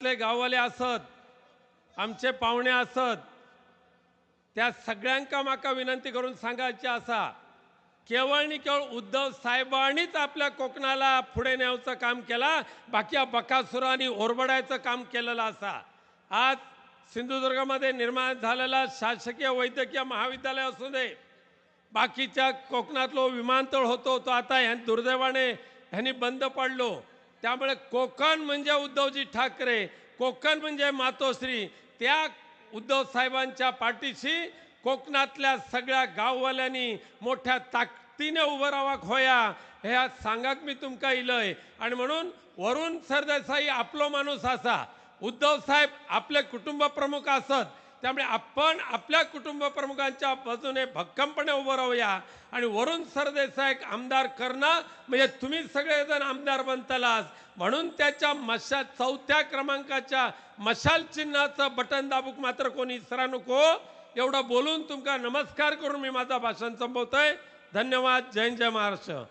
आपले गाववाले असत आमचे पाहुणे असत त्या सगळ्यांका माका विनंती करून सांगायचे असा केवळ आणि केवळ उद्धव साहेबांनीच आपल्या कोकणाला पुढे न्यावचं काम केला बाकी बकासुरांनी ओरबडायचं काम केलेलं असा. आज सिंधुदुर्गामध्ये निर्माण झालेला शासकीय वैद्यकीय महाविद्यालय असू दे बाकीच्या कोकणातलो विमानतळ होतो तो आता ह्या दुर्दैवाने ह्यांनी बंद पडलो. त्यामुळे कोकण म्हणजे उद्धवजी ठाकरे कोकण म्हणजे मातोश्री. त्या उद्धव साहेबांच्या पाठीशी कोकणातल्या सगळ्या गाववाल्यांनी मोठ्या ताकदीने उभं राहावा होया हे आज सांगाक मी तुमका इलय. आणि म्हणून वरुण सरदेसाई आपलो माणूस असा. उद्धव साहेब आपले कुटुंब प्रमुख असत. त्यामुळे आपण आपल्या कुटुंब प्रमुखांच्या बाजूने भक्कमपणे उभं राहूया. आणि वरुण सरदेसाई आमदार करणं म्हणजे तुम्ही सगळेजण आमदार बनतलास म्हणून त्याच्या मशा चौथ्या क्रमांकाच्या मशाल चिन्हाचं बटन दाबूक मात्र कोणी इसरा नको. एवढं बोलून तुमका नमस्कार करून मी माझा भाषण संपवतोय. धन्यवाद. जय जय महाराष्ट्र.